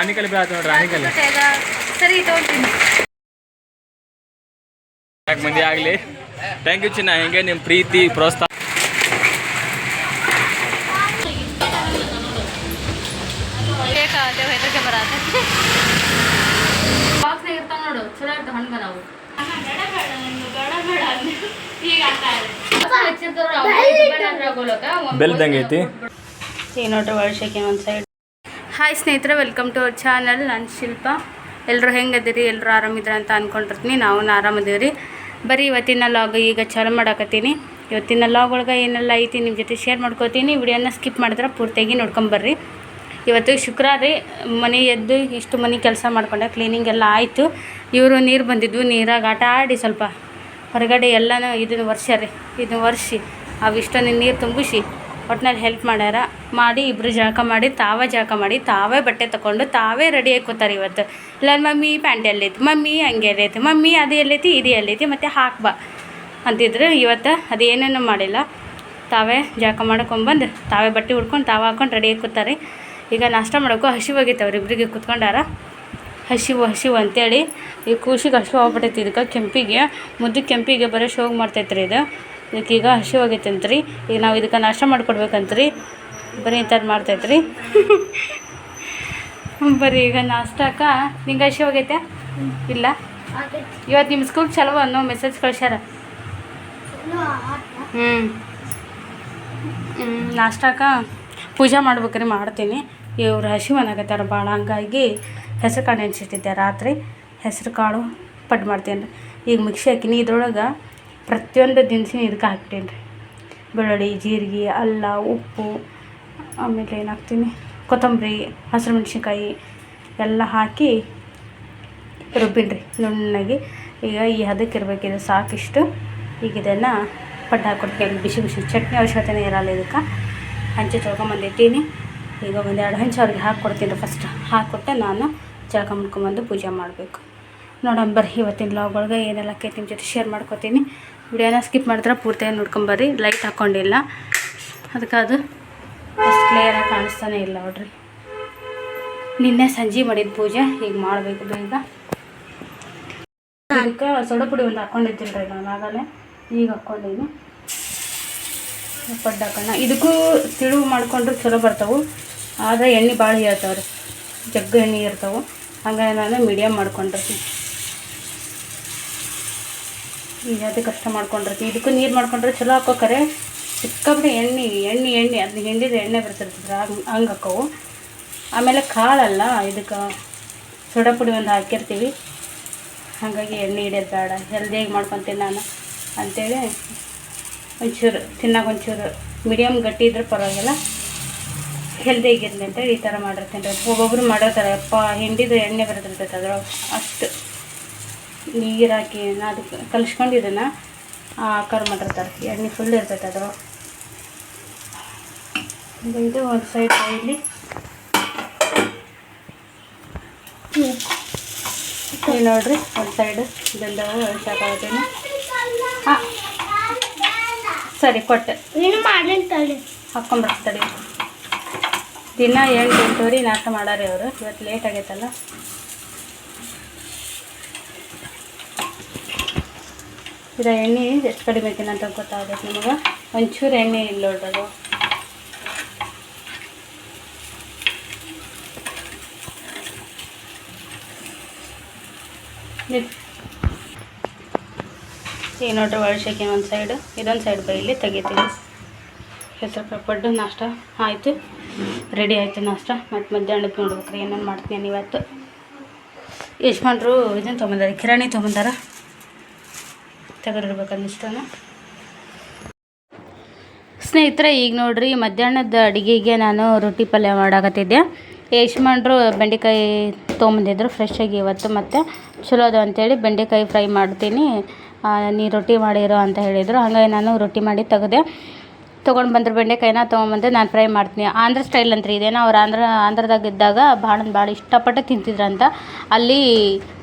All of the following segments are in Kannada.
ಆನಿಕಲ್ ಬೀಳತ್ತ ನೋಡ್ರಿ ಆನಿಕಲ್ ಸರಿ ತಗೊಂತೀನಿ. ಮಂದಿ ಆಗಲಿ? ಥ್ಯಾಂಕ್ ಯು ಚಿನ್ನ. ಹಿಂಗೆ ನಿಮ್ಮ ಪ್ರೀತಿ ಪ್ರೋತ್ಸಾಹ? ಬೆಲ್ದಂಗೈತಿ ನೋಡ್ರಿ ವರ್ಷಕ್ಕೆ ಒಂದು ಸೈಡ್ ಹಾಯ್ ಸ್ನೇಹಿತರೆ ವೆಲ್ಕಮ್ ಟು ಅವರ್ ಚಾನಲ್ ನಾನು ಶಿಲ್ಪ. ಎಲ್ಲರೂ ಹೆಂಗದಿರಿ? ಎಲ್ಲರೂ ಆರಾಮಿದ್ರ ಅಂತ ಅಂದ್ಕೊಂಡಿರ್ತೀನಿ ನಾವು ಆರಾಮದೀವಿ ರೀ ಬರೀ ಇವತ್ತಿನ ಲಾಗ್ ಈಗ ಚಾಲು ಮಾಡಾಕತ್ತೀನಿ. ಇವತ್ತಿನ ಲಾಗ್ ಒಳಗೆ ಏನೆಲ್ಲ ಐತಿ ನಿಮ್ಮ ಜೊತೆ ಶೇರ್ ಮಾಡ್ಕೋತೀನಿ. ವಿಡಿಯೋನ ಸ್ಕಿಪ್ ಮಾಡಿದ್ರೆ ಪೂರ್ತಿಯಾಗಿ ನೋಡ್ಕೊಂಬರ್ರಿ. ಇವತ್ತು ಶುಕ್ರವಾರ ರೀ ಮನೆ ಎದ್ದು ಇಷ್ಟು ಮನೆ ಕೆಲಸ ಮಾಡ್ಕೊಂಡೆ. ಕ್ಲೀನಿಂಗ್ ಎಲ್ಲ ಆಯಿತು. ಇವರು ನೀರು ಬಂದಿದ್ವು. ನೀರಾಗ ಆಟ ಆಡಿ ಸ್ವಲ್ಪ ಹೊರಗಡೆ ಎಲ್ಲನೂ ಇದನ್ನು ವರ್ಷ ರೀ ಇದನ್ನು ವರ್ಷಿ ಅವಿಷ್ಟೊಂದು ನೀರು ತುಂಬಿಸಿ. ಒಟ್ನಲ್ಲಿ ಹೆಲ್ಪ್ ಮಾಡ್ಯಾರ. ಮಾಡಿ ಇಬ್ಬರು ಜಳಕ ಮಾಡಿ, ತಾವೇ ಜಳಕ ಮಾಡಿ, ತಾವೇ ಬಟ್ಟೆ ತಗೊಂಡು ತಾವೇ ರೆಡಿ ಕೂತಾರೆ ಇವತ್ತು. ಇಲ್ಲ ಮಮ್ಮಿ ಪ್ಯಾಂಟ್ ಎಲ್ಲೈತಿ ಮಮ್ಮಿ ಹಂಗೆ ಎಲ್ಲೈತಿ ಮಮ್ಮಿ ಅದು ಎಲ್ಲೈತಿ ಇದು ಎಲ್ಲೈತಿ ಮತ್ತು ಹಾಕ್ಬಾ ಅಂತಿದ್ರು. ಇವತ್ತು ಅದೇನೇನು ಮಾಡಿಲ್ಲ. ತಾವೇ ಜಳಕ ಮಾಡ್ಕೊಂಬಂದು ತಾವೇ ಬಟ್ಟೆ ಉಡ್ಕೊಂಡು, ತಾವೇ ಹಾಕೊಂಡು ರೆಡಿ ಕೂತಾರೆ. ಈಗ ನಾಷ್ಟ ಮಾಡೋಕ್ಕೂ ಹಸಿವಾಗೈತೆ ಅವ್ರಿಬ್ರಿಗೆ ಕುತ್ಕೊಂಡಾರ. ಹಸಿವು ಹಸಿವು ಅಂತೇಳಿ ಈ ಕೂಸಿಗೆ ಹಸಿವು ಆಗ್ಬಿಟ್ಟೈತಿ ಇದಕ್ಕೆ ಕೆಂಪಿಗೆ. ಮುದ್ದು ಕೆಂಪಿಗೆ ಬರೋ ಶೋಗ್ ಮಾಡ್ತೈತ್ರಿ ಇದು. ಇದಕ್ಕೆ ಈಗ ಹಸಿವಾಗೈತೆ ಅಂತ್ರಿ ಈಗ ನಾವು ಇದಕ್ಕೆ ನಾಷ್ಟ ಮಾಡಿಕೊಡ್ಬೇಕಂತ್ರಿ. ಬರೀ ಇಂಥದ್ದು ಮಾಡ್ತೈತ್ರಿ ಬರೀ ಈಗ ನಾಷ್ಟಕ್ಕ ನಿಂಗೆ ಹಸಿವಾಗೈತೆ? ಇಲ್ಲ? ಇವತ್ತು ನಿಮ್ಮ ಸ್ಕೂಲ್ ಚಲೋ ಅನ್ನೋ ಮೆಸೇಜ್ ಕಳ್ಸ್ಯಾರ? ಹ್ಞೂ ನಾಷ್ಟಕ್ಕ ಪೂಜೆ ಮಾಡ್ಬೇಕ್ರಿ ಮಾಡ್ತೀನಿ. ಇವ್ರು ಹಸಿವು ಮನಾಗತ್ತಾರ ಭಾಳ ಹಂಗಾಗಿ ಹೆಸರು ಕಾಳು ನೆನ್ಸಿಟ್ಟಿದ್ದೆ ರಾತ್ರಿ. ಹೆಸರು ಕಾಳು ಪಡ್ಡು ಮಾಡ್ತೀನಿ ಈಗ ಮಿಕ್ಸಿ ಹಾಕಿನಿ. ಇದ್ರೊಳಗೆ ಪ್ರತಿಯೊಂದು ದಿನಸಿನ ಇದಕ್ಕೆ ಹಾಕ್ತೀನಿ ರೀ. ಬೆಳ್ಳುಳ್ಳಿ, ಜೀರಿಗೆ, ಅಲ್ಲ, ಉಪ್ಪು, ಆಮೇಲೆ ಏನು ಹಾಕ್ತೀನಿ ಕೊತ್ತಂಬರಿ ಹಸಿರು ಮೆಣಸಿನ್ಕಾಯಿ ಎಲ್ಲ ಹಾಕಿ ರುಬ್ಬಿನಿ ರೀ. ನುಣ್ಣಗೆ. ಈಗ ಈ ಹದಕ್ಕೆ ಇರಬೇಕಿದು ಸಾಕಿಷ್ಟು ಈಗ ಇದನ್ನು ಪಡ್ಡು ಹಾಕ್ಕೊಡ್ತೀನಿ ಬಿಸಿ ಬಿಸಿ ಚಟ್ನಿ ಅವಶ್ಯಕತೆನೇ ಇರಲ್ಲ ಇದಕ್ಕೆ. ಹಂಚಿ ತೊಳ್ಕೊಂಬಂದಿಟ್ಟೀನಿ ಈಗ ಒಂದೆರಡು ಹಂಚು ಅವ್ರಿಗೆ ಹಾಕ್ಕೊಡ್ತೀನಿ ರೀ ಫಸ್ಟ್ ಹಾಕ್ಕೊಟ್ಟೆ ನಾನು ಜಳಕ ಮಾಡ್ಕೊಂಬಂದು ಪೂಜೆ ಮಾಡಬೇಕು. ನೋಡೋಣ ಬರ್ರಿ ಇವತ್ತಿನ ಲಾಗ್ ಒಳಗೆ ಏನೆಲ್ಲ ಕೇಳಿ ನಿಮ್ಮ ಜೊತೆ ಶೇರ್ ಮಾಡ್ಕೊತೀನಿ. ವಿಡಿಯೋನ ಸ್ಕಿಪ್ ಮಾಡಿದ್ರೆ ಪೂರ್ತಿಯಾಗಿ ನೋಡ್ಕೊಂಬರ್ರಿ. ಲೈಟ್ ಹಾಕ್ಕೊಂಡಿಲ್ಲ ಅದಕ್ಕೆ ಅದು ಅಷ್ಟು ಕ್ಲಿಯರಾಗಿ ಕಾಣಿಸ್ತಾನೆ ಇಲ್ಲ ನೋಡ್ರಿ. ನಿನ್ನೆ ಸಂಜೆ ಮಾಡಿದ ಪೂಜೆ ಈಗ ಮಾಡಬೇಕು ಬೇಗ. ಅದಕ್ಕೆ ಸೊಡ ಪುಡಿ ಒಂದು ಹಾಕ್ಕೊಂಡಿದ್ದೀನಿ ರೀ ನಾನು ಆಗಲೇ ಈಗ ಹಾಕ್ಕೊಂಡಿದ್ದೀನಿ ಪಡ್ಡು ಹಾಕೋಣ. ಇದಕ್ಕೂ ತಿಳುವು ಮಾಡಿಕೊಂಡ್ರೆ ಚಲೋ ಬರ್ತಾವೆ. ಆದರೆ ಎಣ್ಣೆ ಭಾಳ ಹೇಳ್ತಾವೆ ರೀ ಜಗ್ಗು ಎಣ್ಣೆ ಇರ್ತಾವೆ. ಹಂಗಾಗಿ ನಾನು ಮೀಡಿಯಮ್ ಮಾಡ್ಕೊಂಡಿರ್ತೀನಿ. ಈಗ ಅದಕ್ಕೆ ಕಷ್ಟ ಮಾಡ್ಕೊಂಡಿರ್ತೀವಿ. ಇದಕ್ಕೂ ನೀರು ಮಾಡ್ಕೊಂಡ್ರೆ ಚಲೋ ಹಾಕೋಕರೆ. ಸಿಕ್ಕಾಬಿಟ್ಟು ಎಣ್ಣೆ ಎಣ್ಣೆ ಎಣ್ಣೆ ಅದನ್ನ ಹಿಂಡಿದ್ರೆ ಎಣ್ಣೆ ಬರ್ತಿರ್ತದೆ ಹಂಗೆ ಹಾಕೋವು. ಆಮೇಲೆ ಕಾಳಲ್ಲ, ಇದಕ್ಕೆ ಸೋಡಾ ಪುಡಿ ಒಂದು ಹಾಕಿರ್ತೀವಿ. ಹಾಗಾಗಿ ಎಣ್ಣೆ ಹಿಡಿಯೋದು ಬೇಡ. ಹೆಲ್ದಿಯಾಗಿ ಮಾಡ್ಕೊತೀನಿ ನಾನು. ಅಂಥೇಳಿ ಒಂಚೂರು ತಿನ್ನೋಕೆ ಒಂಚೂರು ಮೀಡಿಯಮ್ ಗಟ್ಟಿ ಇದ್ರೆ ಪರವಾಗಿಲ್ಲ. ಹೆಲ್ದಿಯಾಗಿರಲಿ ಅಂತೇಳಿ ಈ ಥರ ಮಾಡಿರ್ತೀನಿ ರೀ. ಒಬ್ಬೊಬ್ರು ಮಾಡಿರ್ತಾರೆ ಅಪ್ಪ ಹಿಂಡಿದ್ರೆ ಎಣ್ಣೆ ಬರ್ತಿರ್ತೈತೆ ಅದ್ರೊಳಗೆ. ಅಷ್ಟು. ನೀರು ಹಾಕಿ ಅದು ಕಲಿಸ್ಕೊಂಡು ಇದನ್ನು ಆಕಾರ ಮಾಡಿರ್ತಾರೆ ಎಣ್ಣೆ ಫುಲ್ ಇರ್ತೈತೆ ಅದು ಇದು ಒಂದು ಸೈಡ್ ಇಲ್ಲಿ ಇಲ್ಲಿ ನೋಡ್ರಿ ಒಂದು ಸೈಡ್ ಬೆಂದವು ಸಾಕಾಗ್ತೀನಿ ಹಾಂ. ಸರಿ ಕೊಟ್ಟೆ. ಏನು ಮಾಡ್ಲಿಂತಲ್ಲಿ ಹಾಕ್ಕೊಂಬರ್ತಾರೆ ದಿನ ಎಂಟು ಎಂಟೂವರೆ ನಾಷ್ಟ ಮಾಡಾರಿ ಅವರು. ಇವತ್ತು ಲೇಟ್ ಆಗೈತಲ್ಲ. ಇದು ಎಣ್ಣೆ ಎಷ್ಟು ಕಡಿಮೆ ಅಂತ ಗೊತ್ತಾಗಬೇಕು ನಿಮಗೆ? ಒಂಚೂರು ಎಣ್ಣೆ ಇಲ್ಲ ಇದು. ಈಗ ನೋಡ್ರಿ ಒಳಶಕ್ಕೆ ಒಂದು ಸೈಡು ಇದೊಂದು ಸೈಡ್ ಬೈಲಿ ತೆಗಿತೀನಿ. ಹೆಸರು ಪಡ್ಡು, ನಾಷ್ಟ ಆಯಿತು. ರೆಡಿ ಆಯಿತು ನಾಷ್ಟ. ಮತ್ತು ಮಧ್ಯಾಹ್ನಕ್ಕೆ ನೋಡ್ಬೇಕ್ರಿ ಏನೇನು ಮಾಡ್ತೀನಿ ಇವತ್ತು. ಯಶ್ವಂತರು ಇದನ್ನು ತೊಗೊಂಡಾರೆ ಕಿರಾಣಿ ತೊಗೊಂಬಂದಾರ. ತೆಗೆದಿರ್ಬೇಕಂದು ಇಷ್ಟನ ಸ್ನೇಹಿತರೆ, ಈಗ ನೋಡ್ರಿ, ಮಧ್ಯಾಹ್ನದ ಅಡುಗೆಗೆ ನಾನು ರೊಟ್ಟಿ ಪಲ್ಯ ಮಾಡಾಕತ್ತಿದ್ದೆ. ಯಶ್ಮಂಡ್ರು ಬೆಂಡೆಕಾಯಿ ತೊಗೊಂಬಂದಿದ್ರು ಫ್ರೆಶ್ ಆಗಿ ಇವತ್ತು, ಮತ್ತು ಚಲೋ ಅದು ಅಂತೇಳಿ ಬೆಂಡೆಕಾಯಿ ಫ್ರೈ ಮಾಡ್ತೀನಿ. ನೀ ರೊಟ್ಟಿ ಮಾಡಿರೋ ಅಂತ ಹೇಳಿದರು. ಹಾಗಾಗಿ ನಾನು ರೊಟ್ಟಿ ಮಾಡಿ ತೆಗೆದೆ. ತೊಗೊಂಡು ಬಂದ್ರೆ, ಬೆಂಡೆಕಾಯಿನ ತೊಗೊಂಬಂದು ನಾನು ಫ್ರೈ ಮಾಡ್ತೀನಿ. ಆಂಧ್ರ ಸ್ಟೈಲ್ ಅಂತ ಇದೇನೋ ಅವ್ರು ಆಂಧ್ರ, ಆಂಧ್ರದಾಗ ಇದ್ದಾಗ ಭಾಳ ಭಾಳ ಇಷ್ಟಪಟ್ಟು ತಿಂತಿದ್ರಂತ. ಅಲ್ಲಿ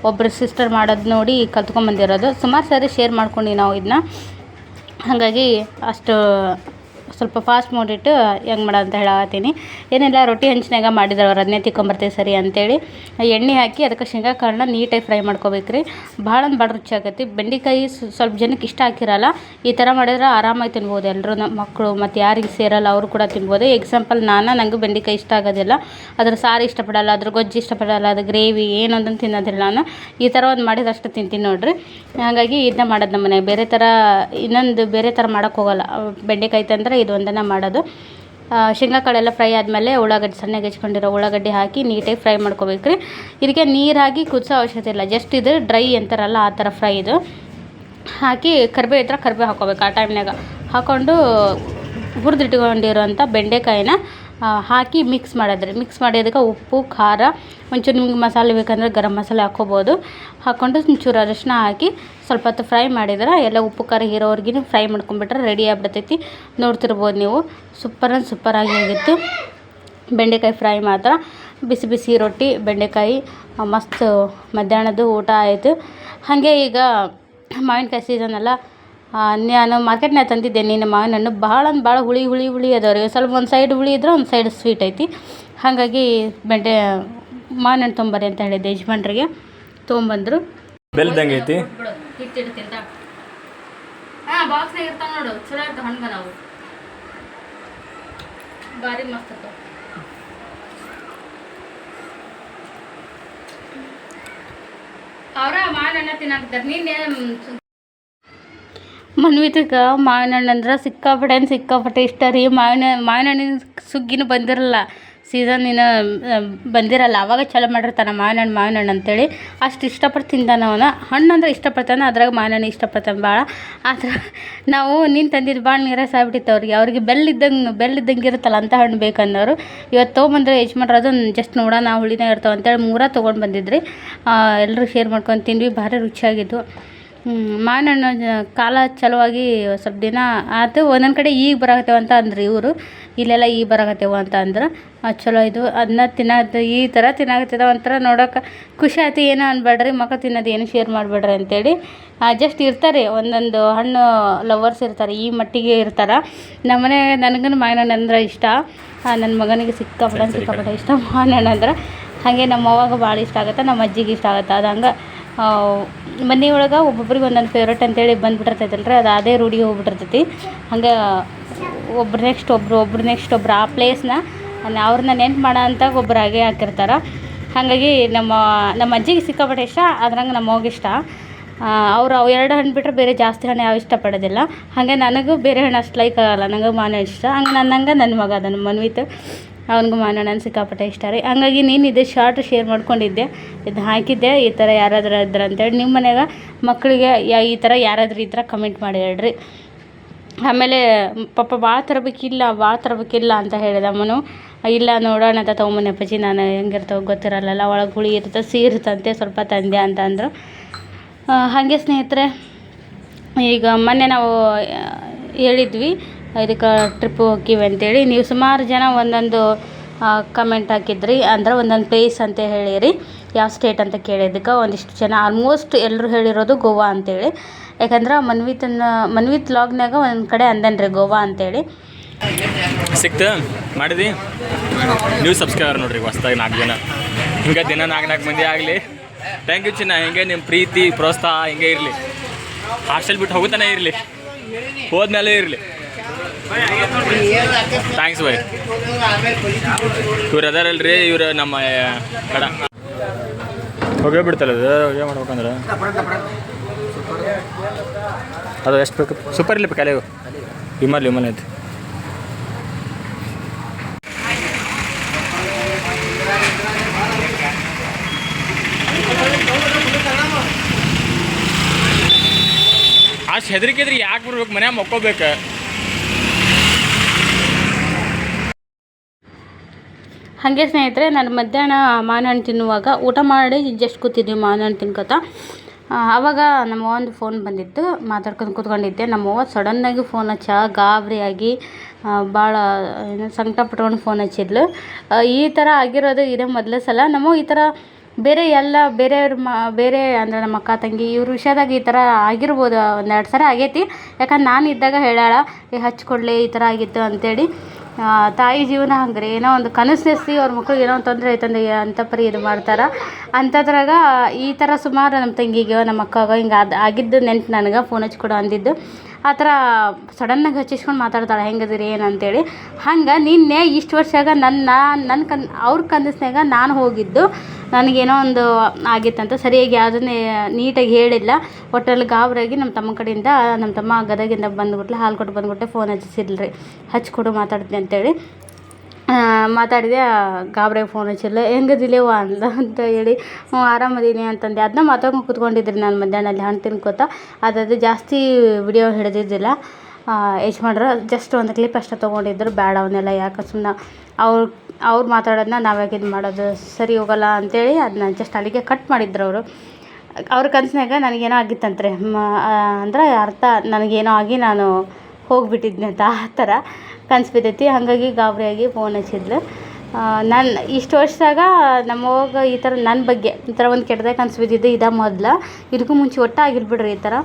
ಒಬ್ಬರು ಸಿಸ್ಟರ್ ಮಾಡೋದು ನೋಡಿ ಕಲ್ತ್ಕೊಂಬಂದಿರೋದು ಸುಮಾರು ಸಾರಿ ಶೇರ್ ಮಾಡ್ಕೊಂಡು ನಾವು ಇದನ್ನ ಹಾಗಾಗಿ ಅಷ್ಟು ಸ್ವಲ್ಪ ಫಾಸ್ಟ್ ಮಾಡಿಟ್ಟು ಹೆಂಗೆ ಮಾಡೋದು ಅಂತ ಹೇಳತ್ತೀನಿ ಏನೆಲ್ಲ, ರೊಟ್ಟಿ ಹಂಚಿನಾಗ ಮಾಡಿದ್ರೆ ಅವ್ರು. ಅದನ್ನೇ ತಿಕ್ಕೊಂಬರ್ತೀವಿ ಸರಿ ಅಂತೇಳಿ ಎಣ್ಣೆ ಹಾಕಿ ಅದಕ್ಕೆ ಶೇಂಗಾ ಕಾಳನ್ನ ನೀಟಾಗಿ ಫ್ರೈ ಮಾಡ್ಕೋಬೇಕು ರೀ ಭಾಳ ಭಾಳ ರುಚಿ ಆಗತ್ತೆ. ಬೆಂಡೆಕಾಯಿ ಸ್ವಲ್ಪ ಜನಕ್ಕೆ ಇಷ್ಟ ಹಾಕಿರಲ್ಲ ಈ ಥರ ಮಾಡಿದ್ರೆ ಆರಾಮಾಗಿ ತಿನ್ಬೋದು. ಎಲ್ಲರೂ ನಮ್ಮ ಮಕ್ಕಳು ಮತ್ತು ಯಾರಿಗೆ ಸೇರಲ್ಲ, ಅವರು ಕೂಡ ತಿನ್ಬೋದು. ಎಕ್ಸಾಂಪಲ್ ನಾನು ನನಗೆ ಬೆಂಡೆಕಾಯಿ ಇಷ್ಟ ಆಗೋದಿಲ್ಲ. ಅದ್ರ ಸಾರು ಇಷ್ಟಪಡಲ್ಲ, ಅದ್ರ ಗೊಜ್ಜು ಇಷ್ಟಪಡಲ್ಲ ಅದು ಗ್ರೇವಿ ಏನೊಂದನ್ನು ತಿನ್ನೋದಿಲ್ಲ ನಾನು. ಈ ಥರ ಒಂದು ಮಾಡಿದಷ್ಟು ತಿಂತೀನಿ ನೋಡಿರಿ. ಹಾಗಾಗಿ ಇದನ್ನ ಮಾಡೋದು ನಮ್ಮ ಬೇರೆ ಥರ ಇನ್ನೊಂದು ಬೇರೆ ಥರ ಮಾಡೋಕ್ಕೋಗಲ್ಲ ಬೆಂಡೆಕಾಯಿ ತಂದರೆ ಇದು ಒಂದನ್ನು ಮಾಡೋದು. ಶೇಂಗಾ ಕಾಳೆಲ್ಲ ಫ್ರೈ ಆದಮೇಲೆ ಉಳ್ಳಾಗಡ್ಡಿ ಸಣ್ಣಗೆ ಹೆಚ್ಕೊಂಡಿರೋ ಉಳ್ಳಾಗಡ್ಡಿ ಹಾಕಿ ನೀಟಾಗಿ ಫ್ರೈ ಮಾಡ್ಕೋಬೇಕು ರೀ. ಇದಕ್ಕೆ ನೀರು ಹಾಕಿ ಕುದಿಸೋ ಅವಶ್ಯಕತೆ ಇಲ್ಲ. ಜಸ್ಟ್ ಇದು ಡ್ರೈ ಅಂತಾರಲ್ಲ, ಆ ಥರ ಫ್ರೈ ಇದು. ಹಾಕಿ ಕರಿಬೇವು ಇದ್ರೆ ಕರಿಬೇವು ಹಾಕ್ಕೋಬೇಕು ಆ ಟೈಮ್ನಾಗ ಹಾಕ್ಕೊಂಡು ಹುರಿದಿಟ್ಕೊಂಡಿರೋಂಥ ಬೆಂಡೆಕಾಯಿನ ಹಾಕಿ ಮಿಕ್ಸ್ ಮಾಡೋದ್ರಿ ಮಿಕ್ಸ್ ಮಾಡಿದಾಗ ಉಪ್ಪು, ಖಾರ, ಒಂಚೂರು ನಿಮ್ಗೆ ಮಸಾಲೆ ಬೇಕಂದ್ರೆ ಗರಂ ಮಸಾಲೆ ಹಾಕ್ಕೋಬೋದು. ಹಾಕ್ಕೊಂಡು ಒಂಚೂರು ಅರಿಶಿನ ಹಾಕಿ ಸ್ವಲ್ಪ ಹೊತ್ತು ಫ್ರೈ ಮಾಡಿದ್ರೆ ಎಲ್ಲ ಉಪ್ಪು, ಖಾರ ಹೀರೋವರೆಗಿನ ಫ್ರೈ ಮಾಡ್ಕೊಂಬಿಟ್ರೆ ರೆಡಿ ಆಗ್ಬಿಡ್ತೈತಿ. ನೋಡ್ತಿರ್ಬೋದು ನೀವು. ಸೂಪರ್ ಅಂದ್ರೆ ಸೂಪರ್ ಆಗಿ ಹೋಗಿತ್ತು ಬೆಂಡೆಕಾಯಿ ಫ್ರೈ ಮಾತ್ರ. ಬಿಸಿ ಬಿಸಿ ರೊಟ್ಟಿ, ಬೆಂಡೆಕಾಯಿ ಮಸ್ತ್ ಮಧ್ಯಾಹ್ನದ್ದು ಊಟ ಆಯಿತು. ಹಾಗೆ ಈಗ ಮಾವಿನಕಾಯಿ ಸೀಸನ್ ಅಲ್ಲ. ನಾನು ಮಾರ್ಕೆಟ್ನಾಗ ತಂದಿದ್ದೆ ನಿನ್ನ ಮಾವಿನ ಹಣ್ಣು. ಭಾಳ ಅಂದ್ರೆ ಭಾಳ ಹುಳಿ ಹುಳಿ ಹುಳಿ ಅದಾವೆ ರೀ. ಸ್ವಲ್ಪ ಒಂದು ಸೈಡ್ ಹುಳಿ ಇದ್ರೆ ಒಂದು ಸೈಡ್ ಸ್ವೀಟ್ ಐತಿ. ಹಾಗಾಗಿ ಬೆಂಡೆ ಮಾವಿನ ಹಣ್ಣು ತೊಂಬರ್ರಿ ಅಂತ ಹೇಳಿದ್ದೆ ಯಜಮಾನ್ರಿಗೆ ತೊಗೊಂಬಂದರು ಬೆಲ್ದಂಗೆ ಐತಿ. ಅವರ ಹಾಂ ಬಾಕ್ಸ್ನಾಗ ಇರ್ತಾವ ನೋಡು. ಚಲೋ ಇರ್ತಾವ ಹಣ್ಣು ನಾವು. ಭಾರಿ ಮಸ್ತ್ ಇರ್ತಾವ. ಅವ್ರ ಮಾವಿನ ಹಣ್ಣು ತಿನ್ನಾಕ್ತಾರೆ ನೀನು ಮನ್ವಿತಕ್ಕೆ ಮಾವಿನ ಹಣ್ಣು ಅಂದ್ರೆ ಸಿಕ್ಕಾಪಟ್ಟೆ ಏನು ಸಿಕ್ಕಾಪಟ್ಟೆ ಇಷ್ಟ ರೀ? ಮಾವಿನ ಮಾವಿನ ಹಣ್ಣಿನ ಸುಗ್ಗಿನೂ ಬಂದಿರಲ್ಲ ಸೀಸನ್ ಇನ್ನು ಬಂದಿರಲ್ಲ, ಅವಾಗ ಚಲೋ ಮಾಡಿರ್ತಾನೆ ಮಾವಿನ ಹಣ್ಣು ಮಾವಿನ ಹಣ್ಣು ಅಂತೇಳಿ. ಅಷ್ಟು ಇಷ್ಟಪಟ್ಟು ತಿಂದಾನ ಅವನ. ಹಣ್ಣು ಅಂದ್ರೆ ಇಷ್ಟಪಡ್ತಾನೆ, ಅದ್ರಾಗ ಮಾವಿನ ಹಣ್ಣು ಇಷ್ಟಪಡ್ತಾನೆ ಭಾಳ ಆದ್ರೆ ನಾವು ನೀನು ತಂದಿದ್ದು ಭಾಳ ನೀರಸ ಆಗ್ಬಿಟ್ಟಿತ್ತು ಅವ್ರಿಗೆ. ಅವ್ರಿಗೆ ಬೆಲ್ಲ ಇದ್ದಂಗೆ ಬೆಲ್ಲ ಇದ್ದಂಗೆ ಇರುತ್ತಲ್ಲ ಅಂತ ಹಣ್ಣು ಬೇಕಂದವರು ಇವತ್ತು ತೊಗೊಂಬಂದ್ರೆ ಯಜಮಾನ್ರು ಅದನ್ನು ಜಸ್ಟ್ ನೋಡೋಣ, ಹುಳಿನೇ ಇರ್ತಾವೆ ಅಂತೇಳಿ ಮೂರ ತೊಗೊಂಡು ಬಂದಿದ್ರಿ. ಎಲ್ಲರೂ ಶೇರ್ ಮಾಡ್ಕೊಂಡು ತಿಂದ್ವಿ, ಭಾರಿ ರುಚಿಯಾಗಿದ್ವು. ಮಾವಿನ ಹಣ್ಣು ಜ- ಕಾಲ ಚಲುವಾಗಿ ಸ್ವಲ್ಪ ದಿನ ಆತು. ಒಂದೊಂದು ಕಡೆ ಈಗ ಬರಾಕತ್ತೇವ ಅಂತ ಅಂದ್ರಿ ಇವರು. ಇಲ್ಲೆಲ್ಲ ಈಗ ಬರಾಕತ್ತೇವ ಅಂತ ಅಂದ್ರೆ ಅದು ಚಲೋ ಇದು. ಅದನ್ನ ತಿನ್ನೋದು, ಈ ಥರ ತಿನ್ನಾಕತ್ತಿದ ಒಂಥರ ನೋಡೋಕೆ ಖುಷಿ ಆಯ್ತು ಏನೋ ಅನ್ಬೇಡ್ರಿ ಮಕ್ಕಳು ತಿನ್ನೋದು ಏನು ಶೇರ್ ಮಾಡಬೇಡ್ರಿ ಅಂತೇಳಿ. ಜಸ್ಟ್ ಇರ್ತಾರೆ, ಒಂದೊಂದು ಹಣ್ಣು ಲವರ್ಸ್ ಇರ್ತಾರೆ, ಈ ಮಟ್ಟಿಗೆ ಇರ್ತಾರೆ. ನಮ್ಮನೆ ನನಗೂ ಮಾವಿನ ಹಣ್ಣು ಅಂದ್ರೆ ಇಷ್ಟ. ನನ್ನ ಮಗನಿಗೆ ಸಿಕ್ಕಾಪಟ್ಟೆ ಸಿಕ್ಕಾಪಟ್ಟೆ ಇಷ್ಟ. ಮಾವಿನ ಹಣ್ಣು ಅಂದ್ರೆ, ಹಾಗೆ ನಮ್ಮ ಅವ್ವಾಗ ಭಾಳ ಇಷ್ಟ ಆಗುತ್ತೆ ನಮ್ಮ ಅಜ್ಜಿಗೆ ಇಷ್ಟ ಆಗುತ್ತೆ. ಅದು ಹಂಗೆ ಮನೆ ಒಳಗೆ ಒಬ್ಬೊಬ್ರಿಗೆ ಒಂದೊಂದು ಫೇವ್ರೇಟ್ ಅಂತೇಳಿ ಬಂದ್ಬಿಟ್ಟಿರ್ತೈತಲ್ಲ ರೀ ಅದು ಅದೇ ರೂಢಿ ಹೋಗ್ಬಿಟ್ಟಿರ್ತೈತಿ. ಹಂಗೆ ಒಬ್ರು ನೆಕ್ಸ್ಟ್ ಒಬ್ಬರು ಒಬ್ರು ನೆಕ್ಸ್ಟ್ ಒಬ್ರು ಆ ಪ್ಲೇಸ್ನ ಅವ್ರನ್ನ ನೆನ್ಪು ಮಾಡೋ ಅಂತ ಒಬ್ರು ಹಾಗೆ ಹಾಕಿರ್ತಾರೆ. ಹಾಗಾಗಿ ನಮ್ಮ ನಮ್ಮ ಅಜ್ಜಿಗೆ ಸಿಕ್ಕಾಪಟ್ಟೆ ಇಷ್ಟ ಅದ್ರಂಗೆ ನಮ್ಮ ಹೋಗಿ ಇಷ್ಟ. ಅವ್ರು ಅವು ಎರಡು ಹಣ್ಣು ಬಿಟ್ಟರೆ ಬೇರೆ ಜಾಸ್ತಿ ಹಣ್ಣು ಯಾವ ಇಷ್ಟಪಡೋದಿಲ್ಲ ಹಾಗೆ ನನಗೂ ಬೇರೆ ಹಣ್ಣು ಅಷ್ಟು ಲೈಕ್ ಆಗಲ್ಲ ನನಗೆ ಮಾನ ಇಷ್ಟ. ಹಂಗೆ ನನ್ನಂಗೆ ನನ್ನ ಮಗ ಅದನ್ನು ಮನ್ವಿತ್. ಅವ್ನಿಗೂ ಮಾಡೋಣ ಸಿಕ್ಕಾಪಟ್ಟೆ ಇಷ್ಟ ರೀ. ಹಂಗಾಗಿ ನೀನು ಇದು ಶಾರ್ಟ್ ಶೇರ್ ಮಾಡ್ಕೊಂಡಿದ್ದೆ. ಇದು ಹಾಕಿದ್ದೆ. ಈ ಥರ ಯಾರಾದರೂ ಇದ್ರೆ ಅಂತೇಳಿ ನಿಮ್ಮ ಮನೆಯಾಗ ಮಕ್ಕಳಿಗೆ ಈ ಥರ ಯಾರಾದರೂ ಥರ ಕಮೆಂಟ್ ಮಾಡಿ ಹೇಳ್ರಿ. ಆಮೇಲೆ ಪಾಪ ಭಾಳ ತರಬೇಕಿಲ್ಲ ಭಾಳ ತರಬೇಕಿಲ್ಲ ಅಂತ ಹೇಳಿದ ಅಮ್ಮನು ಇಲ್ಲ ನೋಡೋಣ ಅಂತ ತೊಗೊಂಬನ್ನಿ ಅಪ್ಪಾಜಿ ನಾನು ಹೆಂಗಿರ್ತಾವೆ ಗೊತ್ತಿರಲ್ಲ ಒಳಗೆ ಹುಳಿ ಇರುತ್ತೆ ಸೀರ್ತಂತೆ ಸ್ವಲ್ಪ ತಂದೆ ಅಂತ ಅಂದರು. ಹಾಗೆ ಸ್ನೇಹಿತರೆ, ಈಗ ಮೊನ್ನೆ ನಾವು ಹೇಳಿದ್ವಿ. ಇದಕ್ಕೆ ಟ್ರಿಪ್ ಹೋಗ್ತೀವಿ ಅಂತೇಳಿ. ನೀವು ಸುಮಾರು ಜನ ಒಂದೊಂದು ಕಮೆಂಟ್ ಹಾಕಿದ್ರಿ. ಅಂದ್ರೆ ಒಂದೊಂದು ಪ್ಲೇಸ್ ಅಂತ ಹೇಳಿರಿ. ಯಾವ ಸ್ಟೇಟ್ ಅಂತ ಕೇಳಿದ್ದಕ್ಕೆ ಒಂದಿಷ್ಟು ಜನ. ಆಲ್ಮೋಸ್ಟ್ ಎಲ್ಲರೂ ಹೇಳಿರೋದು ಗೋವಾ ಅಂತೇಳಿ. ಯಾಕಂದ್ರೆ ಮನ್ವಿತನ, ಮನ್ವಿತ್ ಲಾಗ್ನಾಗ ಒಂದು ಕಡೆ ಅಂದನ್ರಿ ಗೋವಾ ಅಂತೇಳಿ. ಸಿಕ್ತ? ಮಾಡಿದಿ? ನೀವು ಸಬ್ಸ್ಕ್ರೈಬರ್ ನೋಡ್ರಿ, ಹೊಸ್ದಾಗಿ ನಾಲ್ಕು ಜನ. ಹಿಂಗೆ ದಿನ ನಾಲ್ಕು ನಾಲ್ಕು ಮಂದಿ ಆಗಲಿ. ಥ್ಯಾಂಕ್ ಯು ಚಿನ್ನ. ಹಿಂಗೆ ನಿಮ್ಮ ಪ್ರೀತಿ, ಪ್ರೋತ್ಸಾಹ ಹಿಂಗೆ ಇರಲಿ. ಹಾಸ್ಟೆಲ್ ಬಿಟ್ಟು ಹೋಗುತ್ತಾನೆ ಇರಲಿ. ಹೋದ್ಮೇಲೆ ಇರಲಿ. ಥ್ಯಾಂಕ್ಸ್ ಬೈ ಇವ್ರು ಅದಾರಲ್ರಿ ಇವ್ರು ನಮ್ಮ ಕಡ. ಹೋಗೇ ಬಿಡ್ತಲ್ಲ ಅದು, ಹೋಗೇ ಮಾಡ್ಬೇಕಂದ್ರೆ? ಅದು ಎಷ್ಟು ಬೇಕು? ಸೂಪರ್ ಇಲ್ಲ ಬೇಕಾಲೆ ವಿಮಲ್ ವಿಮಲ್ ಐತಿ. ಅಷ್ಟು ಹೆದರಿಕೆ ಇದ್ರೆ ಯಾಕೆ ಬರ್ಬೇಕು? ಮನ್ಯಾಗ ಮಕ್ಕೋಬೇಕು. ಹಾಗೆ ಸ್ನೇಹಿತರೆ, ನಾನು ಮಧ್ಯಾಹ್ನ ಮಾವಿನ ಹಣ್ಣು ತಿನ್ನುವಾಗ ಊಟ ಮಾಡಿ ಜಸ್ಟ್ ಕೂತಿದ್ವಿ ಮಾವಿನ ಹಣ್ಣು ತಿನ್ಕೋತ ಆವಾಗ ಒಂದು ಫೋನ್ ಬಂದಿತ್ತು, ಮಾತಾಡ್ಕೊಂಡು ಕೂತ್ಕೊಂಡಿದ್ದೆ. ನಮ್ಮವ್ವ ಸಡನ್ನಾಗಿ ಫೋನ್ ಹಚ್ಚ ಗಾಬರಿಯಾಗಿ ಭಾಳ ಏನು, ಸಂಕಟ ಪಟ್ಕೊಂಡು ಫೋನ್ ಹಚ್ಚಿದ್ಲು. ಈ ಥರ ಆಗಿರೋದು ಇದೇ ಮೊದಲ ಸಲ. ನಮ್ಮ ಈ ಥರ ಬೇರೆ ಎಲ್ಲ, ಬೇರೆಯವ್ರ ಮ, ಬೇರೆ ಅಂದರೆ ನಮ್ಮ ಅಕ್ಕ, ತಂಗಿ, ಇವ್ರ ವಿಷಯದಾಗ ಈ ಥರ ಆಗಿರ್ಬೋದು. ಒಂದೆರಡು ಸಲ ಆಗೈತಿ. ಯಾಕಂದ್ರೆ ನಾನು ಇದ್ದಾಗ ಹೇಳ್ಯಾಳ ಏ, ಹಚ್ಕೊಡ್ಲೆ, ಈ ಥರ ಆಗಿತ್ತು ಅಂತೇಳಿ. ತಾಯಿ ಜೀವನ ಹಂಗೆ ಏನೋ ಒಂದು ಕನಸು ನೆಸ್ಸಿ ಅವ್ರ ಮಕ್ಳಿಗೆ ಏನೋ ಒಂದು ತೊಂದರೆ ಆಯ್ತಂದ್ರೆ ಅಂತ ಪರಿ ಇದು ಮಾಡ್ತಾರೆ. ಅಂಥದ್ರಾಗ ಈ ಥರ ಸುಮಾರು ನಮ್ಮ ತಂಗಿಗೆ ನಮ್ಮ ಅಕ್ಕಗೆ ಹಿಂಗೆ ಅದು ಆಗಿದ್ದು ನೆನ್ಪು ನನಗೆ ಫೋನ್ ಹಚ್ಚಿ ಹಚ್ಕೊಡು ಅಂದಿದ್ದು. ಆ ಥರ ಸಡನ್ನಾಗಿ ಹಚ್ಚಿಸ್ಕೊಂಡು ಮಾತಾಡ್ತಾಳೆ, ಹೆಂಗದಿರಿ ಏನು? ಅಂತೇಳಿ. ಹಂಗೆ ನಿನ್ನೆ ಇಷ್ಟು ವರ್ಷಾಗ ನನ್ನ ನನ್ನ ಕನ್, ಅವ್ರ ಕನಸ್ನಾಗ ನಾನು ಹೋಗಿದ್ದು. ನನಗೇನೋ ಒಂದು ಆಗಿತ್ತಂತ ಸರಿಯಾಗಿ ಯಾವುದನ್ನೇ ನೀಟಾಗಿ ಹೇಳಿಲ್ಲ. ಒಟ್ಟಲ್ಲಿ ಗಾಬರಿಯಾಗಿ ನಮ್ಮ ತಮ್ಮ ಕಡೆಯಿಂದ, ನಮ್ಮ ತಮ್ಮ ಗದಗಿಂದ ಬಂದ್ಬಿಟ್ಲು ಹಾಲು ಕೊಟ್ಟು ಬಂದ್ಬಿಟ್ಟೆ ಫೋನ್ ಹಚ್ಚಿಸಿಲ್ರಿ ಹಚ್ಕೊಡು ಮಾತಾಡ್ತೀನಿ ಅಂತೇಳಿ. ಮಾತಾಡಿದೆ ಗಾಬ್ರಿಗೆ ಫೋನ್ ಹಚ್ಚಿಲ್ಲ ಹೆಂಗದಿಲೇವ ಅಂದ ಅಂತ ಹೇಳಿ. ಹ್ಞೂ, ಆರಾಮದೀನಿ ಅಂತಂದೆ. ಅದನ್ನ ಮಾತಾಡ್ಕೊಂಡು ಕೂತ್ಕೊಂಡಿದ್ರಿ ನಾನು ಮಧ್ಯಾಹ್ನಲ್ಲಿ ಹಣ್ಣು ತಿನ್ಕೋತ. ಅದು ಜಾಸ್ತಿ ವಿಡಿಯೋ ಹಿಡಿದಿದ್ದಿಲ್ಲ. ಯಜಮಾನ್ರು ಜಸ್ಟ್ ಒಂದು ಕ್ಲಿಪ್ ಅಷ್ಟೇ ತೊಗೊಂಡಿದ್ರು. ಬೇಡ ಅವನ್ನೆಲ್ಲ ಯಾಕೆ ಸುಮ್ಮನೆ ಅವ್ರು ಅವ್ರು ಮಾತಾಡೋದನ್ನ ನಾವು ಯಾಕೆ ಇದು ಮಾಡೋದು? ಸರಿ ಹೋಗಲ್ಲ ಅಂತೇಳಿ ಅದನ್ನ ಜಸ್ಟ್ ಅಲ್ಲಿಗೆ ಕಟ್ ಮಾಡಿದ್ರು ಅವರು. ಅವ್ರ ಕನಸಿನಾಗ ನನಗೇನೋ ಆಗಿತ್ತಂತ್ರೆ. ಮ ಅಂದ್ರೆ ಅರ್ಥ ನನಗೇನೋ ಆಗಿ ನಾನು ಹೋಗ್ಬಿಟ್ಟಿದ್ದೆ ಅಂತ ಆ ಥರ ಕನಸು ಬಿದ್ದೈತಿ. ಹಾಗಾಗಿ ಗಾಬರಿಯಾಗಿ ಫೋನ್ ಹಚ್ಚಿದ್ಲು. ನಾನು ಇಷ್ಟು ವರ್ಷದಾಗ ನಮ್ಮವ್ವಾಗ ಈ ಥರ ನನ್ನ ಬಗ್ಗೆ ಈ ಥರ ಒಂದು ಕೆಟ್ಟದಾಗ ಕನಸು ಬಿದ್ದಿದ್ದು ಇದೇ ಮೊದಲು. ಇದಕ್ಕೂ ಮುಂಚೆ ಒಟ್ಟಾಗಿರ್ಬಿಡ್ರಿ ಈ ಥರ.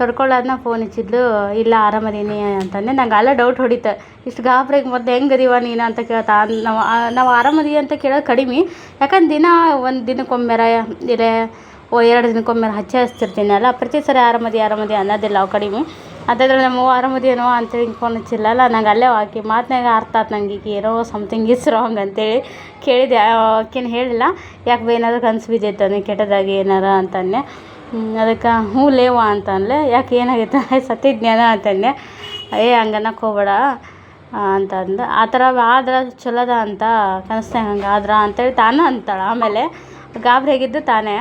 ತಡ್ಕೊಳ್ಳೋದನ್ನ ಫೋನ್ ಹಚ್ಚಿದ್ಲು, ಇಲ್ಲ ಆರಾಮದೀನಿ ಅಂತಂದೆ. ನಂಗೆ ಅಲ್ಲ ಡೌಟ್ ಹೊಡಿತು. ಇಷ್ಟು ಗಾಬ್ರಿಗೆ ಹೆಂಗೆ ಅದೀವ ನೀನು ಅಂತ ಕೇಳ್ತಾ, ನಾವು ನಾವು ಆರಾಮದೀವಿ ಅಂತ ಕೇಳೋದು ಕಡಿಮೆ. ಯಾಕಂದ್ರೆ ದಿನ ಒಂದು ದಿನಕ್ಕೊಮ್ಮೆರ ಇರೇ ಓ, ಎರಡು ದಿನಕ್ಕೊಮ್ಮೆ ಹಚ್ಚಿ ಹಚ್ತಿರ್ತೀನಲ್ಲ ಪ್ರತಿ ಸರಿ ಆರಾಮದಿ ಆರಾಮದಿ ಅನ್ನೋದಿಲ್ಲ ಅವು ಕಡಿಮೆ. ಅದಾದ್ರೆ ನಮ್ಮ ಆರಾಮದಿ ಅಂತೇಳಿ ಹಿಂಗೆ ಫೋನ್ ಹಚ್ಚಿಲ್ಲಲ್ಲ ನಂಗೆ ಅಲ್ಲೇ ಆಕಿ ಮಾತಿನಾಗ ಅರ್ಥ ಆತು ನಂಗೆ ಈಗ ಏನೋ ಸಮಥಿಂಗ್ ಇಸ್ ರಾಂಗ್ ಅಂತೇಳಿ ಕೇಳಿದೆ. ಆಕೇನು ಹೇಳಿಲ್ಲ. ಯಾಕೆ ಏನಾದ್ರು ಕನ್ಸು ಬಿದ್ದೈತೆ ಕೆಟ್ಟದಾಗಿ ಏನಾರ ಅಂತಂದೆ. ಅದಕ್ಕೆ ಹ್ಞೂ ಲೇವ ಅಂತ ಅಂದ್ಲೆ ಯಾಕೆ ಏನಾಗೈತೆ? ಸತ್ತಿದ್ನೇನ ಅಂತಂದೆ. ಏ ಹಂಗೆ ಹೋಗ್ಬೇಡ ಅಂತ ಅಂದ ಆ ಥರ ಆದ್ರೆ ಚಲೋದ ಅಂತ ಕನಸ್ನಾಗ ಹಂಗೆ ಆದ್ರೆ ಅಂತೇಳಿ ತಾನು ಅಂತಾಳೆ. ಆಮೇಲೆ ಗಾಬರಿ ಆಗಿದ್ದು ತಾನೇ.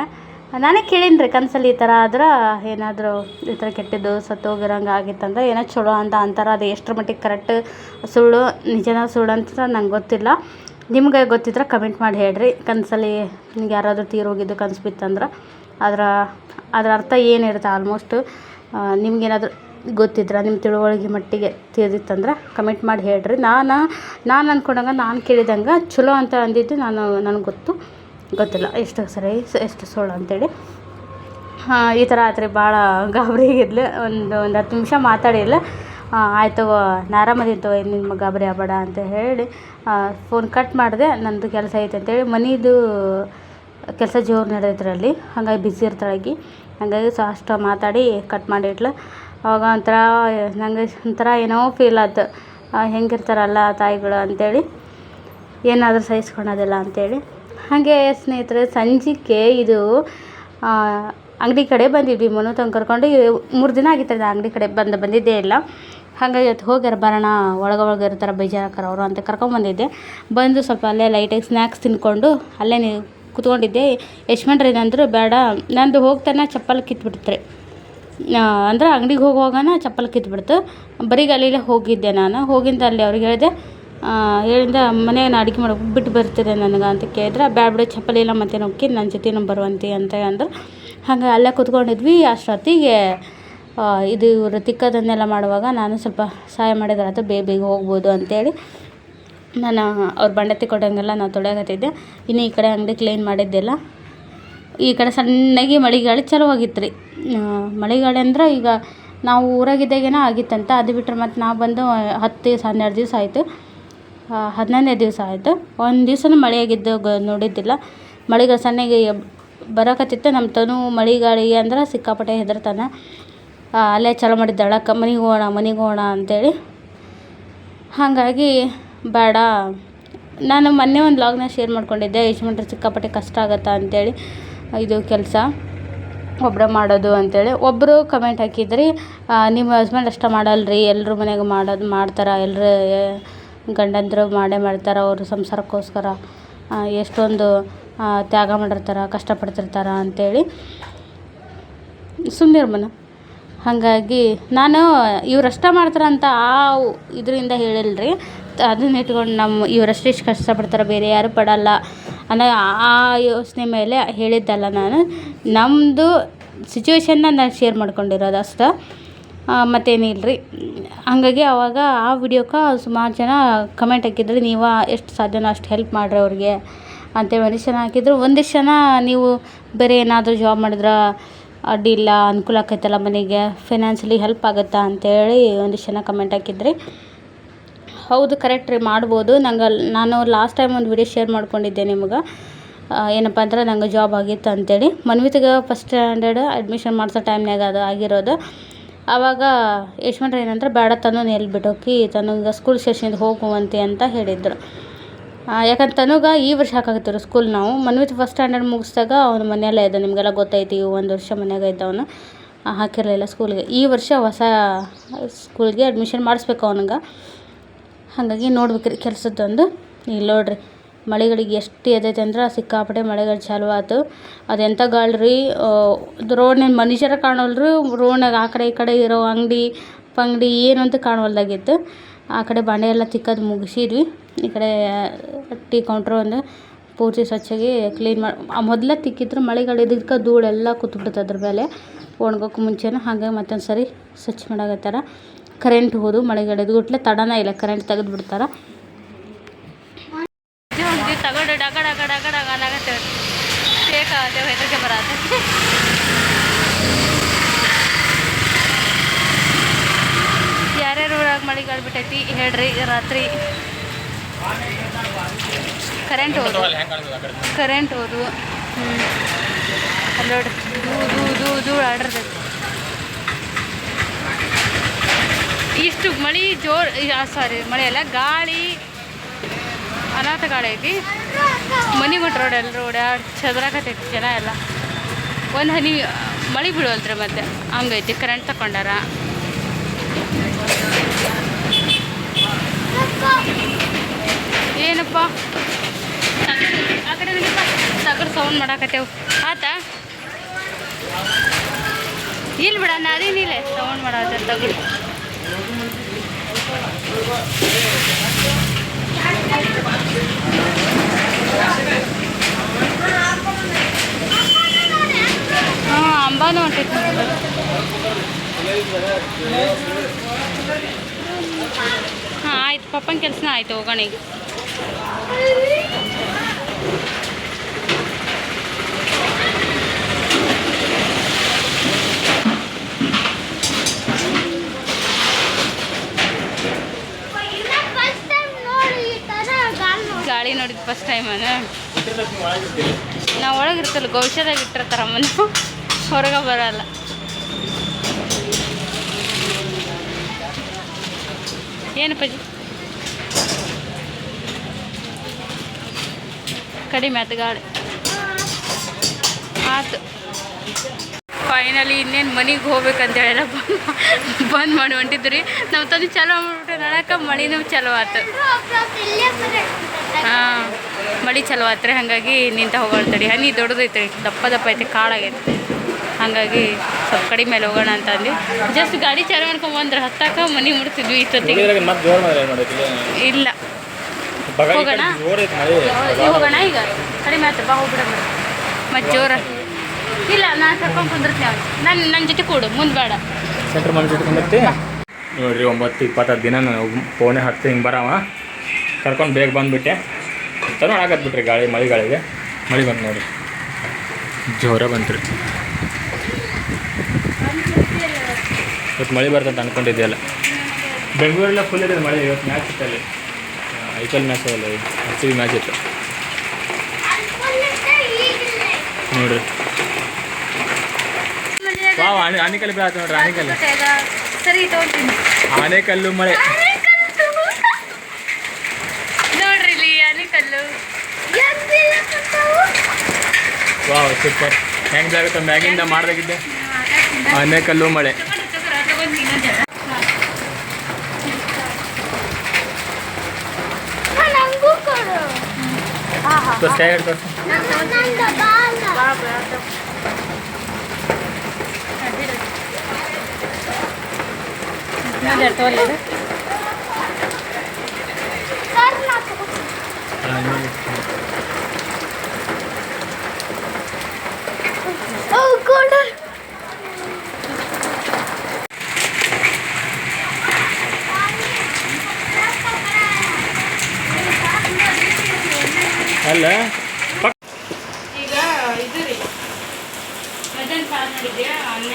ನಾನೇ ಕೇಳೀನಿ ರೀ ಕನಸಲ್ಲಿ ಈ ಥರ ಆದ್ರೆ ಏನಾದರೂ ಈ ಥರ ಕೆಟ್ಟಿದ್ದು, ಸತ್ತು ಹೋಗಿರೋಂಗೆ ಆಗಿತ್ತಂದ್ರೆ ಏನೋ ಚಲೋ ಅಂತ ಅಂತಾರೆ. ಅದು ಎಷ್ಟರ ಮಟ್ಟಿಗೆ ಕರೆಕ್ಟ್ ಸುಳ್ಳು, ನಿಜನ ಸುಳ್ಳು ಅಂತ ನಂಗೆ ಗೊತ್ತಿಲ್ಲ. ನಿಮ್ಗೆ ಗೊತ್ತಿದ್ರೆ ಕಮೆಂಟ್ ಮಾಡಿ ಹೇಳ್ರಿ. ಕನಸಲ್ಲಿ ನಿಮ್ಗೆ ಯಾರಾದರೂ ತೀರೋಗಿದ್ದು ಕನಸು ಬಿತ್ತಂದ್ರೆ. ಅದರ ಅದರ ಅರ್ಥ ಏನಿರುತ್ತೆ ಆಲ್ಮೋಸ್ಟು ನಿಮ್ಗೇನಾದರೂ ಗೊತ್ತಿದ್ರೆ ನಿಮ್ಮ ತಿಳುವಳಿಕೆ ಮಟ್ಟಿಗೆ ತಿಳಿದಿತ್ತಂದ್ರೆ ಕಮೆಂಟ್ ಮಾಡಿ ಹೇಳ್ರಿ. ನಾನು ನಾನು ಅಂದ್ಕೊಂಡಂಗೆ ನಾನು ಕೇಳಿದಂಗೆ ಚಲೋ ಅಂತ ಅಂದಿದ್ದು ನಾನು, ನನಗೆ ಗೊತ್ತು. ಗೊತ್ತಿಲ್ಲ, ಎಷ್ಟು ಸರಿ, ಎಷ್ಟು ಸುಳ್ಳು ಅಂತೇಳಿ. ಹಾಂ, ಈ ಥರ ಆತ್ರಿ ಭಾಳ ಗಾಬರಿ ಆಗಿದ್ಲು. ಒಂದು ಒಂದು ಹತ್ತು ನಿಮಿಷ ಮಾತಾಡಿಲ್ಲ ಆಯಿತು ನಾರಾಮದಿತ್ತು ನಿಮ್ಮ ಗಾಬರಿ ಆಗಬೇಡ ಅಂತ ಹೇಳಿ ಫೋನ್ ಕಟ್ ಮಾಡಿದೆ. ನಂದು ಕೆಲಸ ಐತೆ ಅಂತೇಳಿ, ಮನೆದು ಕೆಲಸ ಜೋರು ನಡೆದ್ರಲ್ಲಿ ಹಾಗಾಗಿ ಬ್ಯುಸಿ ಇರ್ತಾಳಾಕಿ. ಹಾಗಾಗಿ ಸೊ ಅಷ್ಟು ಮಾತಾಡಿ ಕಟ್ ಮಾಡಿಟ್ಲು. ಅವಾಗ ಒಂಥರ ನನಗೆ ಒಂಥರ ಏನೋ ಫೀಲ್ ಆಯ್ತು. ಹೆಂಗಿರ್ತಾರಲ್ಲ ತಾಯಿಗಳು ಅಂತೇಳಿ. ಏನಾದರೂ ಸಹಿಸ್ಕೊಳೋದಿಲ್ಲ ಅಂತೇಳಿ. ಹಾಗೆ ಸ್ನೇಹಿತರೆ ಸಂಜೆಗೆ ಇದು ಅಂಗಡಿ ಕಡೆ ಬಂದಿದ್ವಿ. ಮನು ತಂಗ ಕರ್ಕೊಂಡು ಮೂರು ದಿನ ಆಗಿತ್ತು ಅಂಗಡಿ ಕಡೆ ಬಂದು ಬಂದಿದ್ದೇ ಇಲ್ಲ. ಹಾಗಾಗಿ ಇವತ್ತು ಹೋಗ್ಯಾರ ಬರೋಣ, ಒಳಗೆ ಒಳಗೆ ಇರ್ತಾರೆ ಬೇಜಾರಾಕಾರ ಅವರು ಅಂತ ಕರ್ಕೊಂಬಂದಿದ್ದೆ. ಬಂದು ಸ್ವಲ್ಪ ಅಲ್ಲೇ ಲೈಟಾಗಿ ಸ್ನ್ಯಾಕ್ಸ್ ತಿನ್ಕೊಂಡು ಅಲ್ಲೇ ನೀ ಕುತ್ಕೊಂಡಿದ್ದೆ. ಯಶ್ಮಂಡ್ರು ಏನಂದರು, ಬೇಡ, ನಂದು ಹೋಗ್ತಾನೆ ಚಪ್ಪಲ್ ಕಿತ್ಬಿಡ್ತಾರೆ. ಅಂದ್ರೆ ಅಂಗಡಿಗೆ ಹೋಗುವಾಗನ ಚಪ್ಪಲ್ ಕಿತ್ಬಿಡ್ತು. ಬರಿಗಾಲಿಲೇ ಹೋಗಿದ್ದೆ ನಾನು. ಹೋಗಿಂದ ಅಲ್ಲಿ ಅವ್ರಿಗೆ ಹೇಳಿದೆ ಹೇಳಿಂದ ಮನೆಯನ್ನು ಅಡುಗೆ ಮಾಡೋಕೆ ಬಿಟ್ಟು ಬರ್ತಿದೆ ನನಗೆ ಅಂತ ಕೇಳಿದ್ರೆ. ಬ್ಯಾಡ ಬಿಡು, ಚಪ್ಪಲಿ ಇಲ್ಲ, ಮತ್ತೆ ಹೋಗಿ ನನ್ನ ಜೊತೆನೂ ಬರುವಂತಿ ಅಂತ ಅಂದ್ರು. ಹಾಗೆ ಅಲ್ಲೇ ಕುತ್ಕೊಂಡಿದ್ವಿ. ಅಷ್ಟೊತ್ತಿಗೆ ಇದು ಇವರು ತಿಕ್ಕದನ್ನೆಲ್ಲ ಮಾಡುವಾಗ ನಾನು ಸ್ವಲ್ಪ ಸಹಾಯ ಮಾಡಿದ್ರೆ ಬೇಗ ಬೇಗ ಹೋಗ್ಬೋದು ಅಂತೇಳಿ. ನಾನು, ಅವ್ರ ಬಂಡತಿ ಕೊಡೋಂಗೆಲ್ಲ ನಾನು ತೊಳೆಯಕತ್ತಿದ್ದೆ. ಇನ್ನು ಈ ಕಡೆ ಅಂಗಡಿ ಕ್ಲೀನ್ ಮಾಡಿದ್ದೆಲ್ಲ. ಈ ಕಡೆ ಸಣ್ಣಗೆ ಮಳೆಗಾಳಿ ಚಲೋ ಆಗಿತ್ತು ರೀ ಮಳೆಗಾಳಿ ಅಂದ್ರೆ ಈಗ ನಾವು ಊರಾಗಿದ್ದಾಗೇನೋ ಆಗಿತ್ತಂತ, ಅದು ಬಿಟ್ಟರೆ ಮತ್ತು ನಾವು ಬಂದು ಹತ್ತು ದಿವಸ, ಹನ್ನೆರಡು ದಿವಸ ಆಯಿತು. ಹದಿನೈದನೇ ದಿವಸ ಆಯಿತು. ಒಂದು ದಿವ್ಸನೂ ಮಳೆ ಆಗಿದ್ದು ಗ, ನೋಡಿದ್ದಿಲ್ಲ. ಮಳೆಗಾಲ ಸಣ್ಣಗೆ ಬರಕತ್ತಿತ್ತು. ನಮ್ಮ ತನು ಮಳೆಗಾಳಿಗೆ ಅಂದ್ರೆ ಸಿಕ್ಕಾಪಟ್ಟೆ ಹೆದರ್ತಾನೆ. ಅಲ್ಲೇ ಚಾಲೂ ಮಾಡಿದ್ದಾಳಕ್ಕ ಮನೆಗೆ ಹೋಗೋಣ ಮನೆಗೆ ಹೋಗೋಣ ಅಂತೇಳಿ. ಹಾಗಾಗಿ ಬೇಡ. ನಾನು ಮೊನ್ನೆ ಒಂದು ಲಾಗ್ನ ಶೇರ್ ಮಾಡ್ಕೊಂಡಿದ್ದೆ. ಯಜಮಾನ್ರು ಸಿಕ್ಕಾಪಟ್ಟೆ ಕಷ್ಟ ಆಗತ್ತಾ ಅಂತೇಳಿ, ಇದು ಕೆಲಸ ಒಬ್ಬರೇ ಮಾಡೋದು ಅಂತೇಳಿ. ಒಬ್ಬರು ಕಮೆಂಟ್ ಹಾಕಿದ್ರಿ ನಿಮ್ಮ ಹಸ್ಬೆಂಡ್ ಅಷ್ಟೇ ಮಾಡಲ್ರಿ ಎಲ್ಲರೂ ಮನೆಗೆ ಮಾಡೋದು, ಮಾಡ್ತಾರೆ ಎಲ್ಲರೂ ಗಂಡಂದರು ಮಾಡೇ ಮಾಡ್ತಾರೆ, ಅವರು ಸಂಸಾರಕ್ಕೋಸ್ಕರ ಎಷ್ಟೊಂದು ತ್ಯಾಗ ಮಾಡಿರ್ತಾರೆ, ಕಷ್ಟಪಡ್ತಿರ್ತಾರೆ ಅಂತೇಳಿ. ಸುಮ್ಮನಿರ್ಮನ ಹಾಗಾಗಿ ನಾನು ಇವರಷ್ಟ ಮಾಡ್ತಾರೆ ಅಂತ ಆ ಇದರಿಂದ ಹೇಳಿಲ್ರಿ. ಅದನ್ನ ಇಟ್ಕೊಂಡು ನಮ್ಮ ಇವರಷ್ಟೇ ಇಷ್ಟು ಕಷ್ಟಪಡ್ತಾರೆ, ಬೇರೆ ಯಾರು ಪಡಲ್ಲ ಅನ್ನೋ ಆ ಯೋಚನೆ ಮೇಲೆ ಹೇಳಿದ್ದಲ್ಲ ನಾನು. ನಮ್ಮದು ಸಿಚುವೇಶನ್ನ ನಾನು ಶೇರ್ ಮಾಡ್ಕೊಂಡಿರೋದು ಅಷ್ಟು. ಮತ್ತೇನಿಲ್ಲ ರೀ ಹಾಗಾಗಿ ಆವಾಗ ಆ ವಿಡಿಯೋಕ್ಕೆ ಸುಮಾರು ಜನ ಕಮೆಂಟ್ ಹಾಕಿದ್ರು, ನೀವು ಎಷ್ಟು ಸಾಧ್ಯನೋ ಅಷ್ಟು ಹೆಲ್ಪ್ ಮಾಡ್ರಿ ಅವ್ರಿಗೆ. ಅಂತೇಳಿ ಒಂದಿಷ್ಟು ಜನ ಹಾಕಿದ್ರು. ಒಂದಿಷ್ಟು ಜನ ನೀವು ಬೇರೆ ಏನಾದರೂ ಜಾಬ್ ಮಾಡಿದ್ರೆ ಅಡ್ಡಿಲ್ಲ ಅನುಕೂಲ ಆಕೈತಲ್ಲ ಮನೆಗೆ ಫೈನಾನ್ಷಿಯಲಿ ಹೆಲ್ಪ್ ಆಗುತ್ತಾ ಅಂತೇಳಿ ಒಂದಿಷ್ಟು ಜನ ಕಮೆಂಟ್ ಹಾಕಿದ್ರಿ. ಹೌದು ಕರೆಕ್ಟ್ ರೀ, ಮಾಡ್ಬೋದು. ನಂಗೆ ನಾನು ಲಾಸ್ಟ್ ಟೈಮ್ ಒಂದು ವಿಡಿಯೋ ಶೇರ್ ಮಾಡ್ಕೊಂಡಿದ್ದೆ ನಿಮ್ಗೆ. ಏನಪ್ಪ ಅಂದ್ರೆ ನಂಗೆ ಜಾಬ್ ಆಗಿತ್ತು ಅಂತೇಳಿ. ಮನ್ವಿತಿಗೆ ಫಸ್ಟ್ ಸ್ಟ್ಯಾಂಡರ್ಡ್ ಅಡ್ಮಿಷನ್ ಮಾಡಿಸೋ ಟೈಮ್ನಾಗ ಅದು ಆಗಿರೋದು. ಆವಾಗ ಯಶ್ವಂತ್ರ ಏನಂದ್ರೆ, ಬೇಡ ತನು ಎಲ್ಲಿ ಬಿಟ್ಟೋಕಿ ತನಗೆ ಸ್ಕೂಲ್ ಸೇರ್ಸಿಂದ ಹೋಗುವಂತೆ ಅಂತ ಹೇಳಿದ್ರು. ಯಾಕಂದ್ರೆ ತನುಗ ಈ ವರ್ಷ ಹಾಕಾಕತ್ತಿರು ಸ್ಕೂಲ್ ನಾವು. ಮನ್ವಿತ್ ಫಸ್ಟ್ ಸ್ಟ್ಯಾಂಡರ್ಡ್ ಮುಗಿಸ್ದಾಗ ಅವ್ನು ಮನೆಯಲ್ಲೇ ಇದ್ದ. ನಿಮಗೆಲ್ಲ ಗೊತ್ತೈತಿ ಒಂದು ವರ್ಷ ಮನೆಯಾಗ ಇದ್ದ ಅವನು ಹಾಕಿರಲಿಲ್ಲ ಸ್ಕೂಲ್ಗೆ ಈ ವರ್ಷ ಹೊಸ ಸ್ಕೂಲ್ಗೆ ಅಡ್ಮಿಷನ್ ಮಾಡಿಸ್ಬೇಕು ಅವನಿಗೆ. ಹಾಗಾಗಿ ನೋಡ್ಬೇಕ್ರಿ ಕೆಲಸದ್ದೊಂದು ಇಲ್ಲಿ ನೋಡ್ರಿ, ಮಳೆಗಳಿಗೆ ಎಷ್ಟು ಎದೈತೆ ಅಂದ್ರೆ ಸಿಕ್ಕಾಪಟ್ಟೆ ಮಳೆಗಳು ಚಾಲು ಆಯ್ತು ಅದೆಂಥ ಗಾಳಿ ರೀ ರೋಡ್ನ ಮನುಷ್ಯರ ಕಾಣೋಲ್ರಿ ರೋಡ್ನಾಗ ಆ ಕಡೆ ಈ ಕಡೆ ಇರೋ ಅಂಗಡಿ, ಪಂಗಡಿ ಏನು ಅಂತ ಕಾಣುವಲ್ದಾಗಿತ್ತು ಆ ಕಡೆ ಬಾಂಡೆ ಎಲ್ಲ ತಿಕ್ಕೋದು ಮುಗಿಸಿದ್ವಿ. ಈ ಕಡೆ ಟೀ ಕೌಂಟ್ರ್ ಒಂದು ಪೂರ್ತಿ ಸ್ವಚ್ಛಾಗಿ ಕ್ಲೀನ್ ಮಾಡಿ ಮೊದಲೇ ತಿಕ್ಕಿದ್ರು ಮಳೆಗಳು ಇದಕ್ಕೆ ಧೂಳೆಲ್ಲ ಕೂತ್ಬಿಡುತ್ತೆ ಅದ್ರ ಮೇಲೆ. ಒಣಗೋಕೆ ಮುಂಚೆನೇ ಹಾಗೆ ಮತ್ತೊಂದು ಸರಿ ಸ್ವಚ್ಛ ಮಾಡಾಕತ್ತಾರ. ಕರೆಂಟ್ ಹೋದು ಮಳೆಗಳು ಗುಟ್ಲೆ ತಡನ ಇಲ್ಲ ಕರೆಂಟ್ ತೆಗೆದು ಬಿಡ್ತಾರೆ. ತಗೊಂಡು ಡಗ ಯಾರ್ಯಾರು ಮಳೆಗಾಲ ಬಿಟ್ಟೈತಿ, ಹೇಳ್ರಿ, ರಾತ್ರಿ. ಕರೆಂಟ್ ಹೋದು. ಕರೆಂಟ್ ಹೋದು. ಹ್ಞೂ ನೋಡ್ರಿ ದೂ ದೂ ದೂ ಇಷ್ಟು ಮಳೆ ಜೋರ್ ಸಾರಿ ಮಳೆ ಅಲ್ಲ ಗಾಳಿ, ಅನಾಥ ಗಾಳಿ ಐತಿ. ಮನೆ ಮಟ್ಟ ರೋಡ್ ಎಲ್ಲರೂ ಓಡಾಡಿ ಚದ್ರಾಕತೈತಿ ಜನ ಎಲ್ಲ. ಒಂದು ಹನಿ, ಮಳೆ ಬೀಳವಲ್ತ್ರಿ ಮತ್ತೆ, ಹಂಗೈತಿ ಕರೆಂಟ್ ತಕೊಂಡಾರ. ಏನಪ್ಪ? ಆ ಕಡೆ ತಗಡ್ ಸೌಂಡ್ ಮಾಡಾಕತ್ತೇವು. ಆತ? ಇಲ್ಲಿ ಬಿಡ ಅದೇನಿಲ್ಲ ಸೌಂಡ್ ಮಾಡಾಕ ತಗಡು ಹಾಂ ಅಂಬಾನು ಹೊಂಟೈತಿ ಹಾಂ ಆಯ್ತು ಪಪ್ಪನ ಕೆಲಸನ ಆಯ್ತು ಹೋಗೋಣ ಈಗ ಗಾಳಿ ನೋಡಿದ ಫಸ್ಟ್ ಟೈಮ್ ನಾವು ಒಳಗಿರ್ತಲ್ಲ ಗೌಶದಾಗ ಇಟ್ಟಿರ್ತಾರ ಅಮ್ಮನ. ಹೊರಗೆ ಬರಲ್ಲ. ಏನಪ್ಪಾಜಿ? ಕಡಿಮೆ ಆಯ್ತು ಗಾಳಿ. ಆಯ್ತು ಫೈನಲಿ ಇನ್ನೇನು ಮನೆಗೆ ಹೋಗ್ಬೇಕಂತ ಹೇಳೆಲ್ಲ ಬಂದ್ ಬಂದ್ ಮಾಡಿ ಹೊಂಟಿದ್ರಿ. ನಾವು ತಂದು ಚಲೋ ಮಾಡ್ಬಿಟ್ಟು ನಡಕ ಮಳಿನೂ ಚಲೋ ಆಯ್ತು ಹಾಂ ಮಳೆ ಚಲೋ ಆತ್ರಿ ಹಾಗಾಗಿ ನಿಂತ ಹೋಗೋಣ ಹನಿ ದೊಡ್ಡದೈತ್ರಿ ದಪ್ಪ ದಪ್ಪ ಐತೆ ಕಾಳಾಗೈತೆ ಹಾಗಾಗಿ ಸ್ವಲ್ಪ ಕಡಿಮೆ ಮೇಲೆ ಹೋಗೋಣ ಅಂತ ಅಂದ್ವಿ. ಜಸ್ಟ್ ಗಾಡಿ ಚಾಲು ಮಾಡ್ಕೊಂಡು ಬಂದ್ರೆ ಹತ್ತಾಕ ಮನೆ ಮುಡ್ತಿದ್ವಿ ಇಷ್ಟೊತ್ತಿಗೆ ಇಲ್ಲ? ಹೋಗೋಣ? ಹೋಗೋಣ ಈಗ? ಕಡಿಮೆ ಆಯ್ತು ಬಾ ಮತ್ತೆ ಜೋರ. ಇಲ್ಲ ನಾನು ಕರ್ಕೊಂಡು ಕುಂದಿರ್ತೀನಿ ಅವ್ನು. ನನ್ನ ನನ್ನ ಜೊತೆ ಕೂಡು ಮುಂದೆ ಬೇಡ. ಸೆಂಟ್ರ್ ಮನೆ ಇಟ್ಕೊಂಡೈತಿ ನೋಡ್ರಿ ಒಂಬತ್ತು ಇಪ್ಪತ್ತು ದಿನ ನಾನು ಫೋನೇ ಹತ್ತು ಹಿಂಗೆ ಬರಾವ. ಕರ್ಕೊಂಡು ಬೇಗ ಬಂದುಬಿಟ್ಟೆ. ತನೋ ಆಗತ್ಬಿಟ್ರಿ ಗಾಳಿ ಮಳೆ ಗಾಳಿಗೆ ಮಳೆ ಬಂತು ನೋಡಿ. ಜೋರ ಬಂತ್ರಿ. ಇವತ್ತು ಮಳೆ ಬರ್ತಂತ ಅನ್ಕೊಂಡಿದ್ದೆಲ್ಲ ಬೆಂಗಳೂರೆಲ್ಲ ಫುಲ್ ಇದೆ ಮಳೆ ಇವತ್ತು ಮ್ಯಾಚ್ ಇತ್ತಲ್ಲಿ ಐ ಪಿ ಎಲ್ ಮ್ಯಾಚ್ ಅಲ್ಲ ಎಸ್ ಸಿ ಮ್ಯಾಚ್ ಇತ್ತು. ನೋಡ್ರಿ. ಆನೆ ಆನೆಕಲ್ಲು ನೋಡ್ರಿ ಆನೆಕಲ್ಲು. ಆನೆಕಲ್ಲು ಮಳೆ ನೋಡ್ರಿ ಇಲ್ಲಿ ಆನೆಕಲ್ಲು ವಾವ್ ಸೂಪರ್ ಹೆಂಗೆ ಬೀಳಾಗುತ್ತೆ ಮ್ಯಾಗಿಂದ ಮಾಡ್ದಾಗಿದ್ದೆ? ಆನೆಕಲ್ಲು ಮಳೆ. ತೋರ್ಸ್ ನೋಡಿ. ಅಲ್ಲ? ಈಗ ಇದು ರೀ. ಮಧ್ಯಾಹ್ನ ಸಾರು ಮಾಡಿದ್ದೆ ಅನ್ನ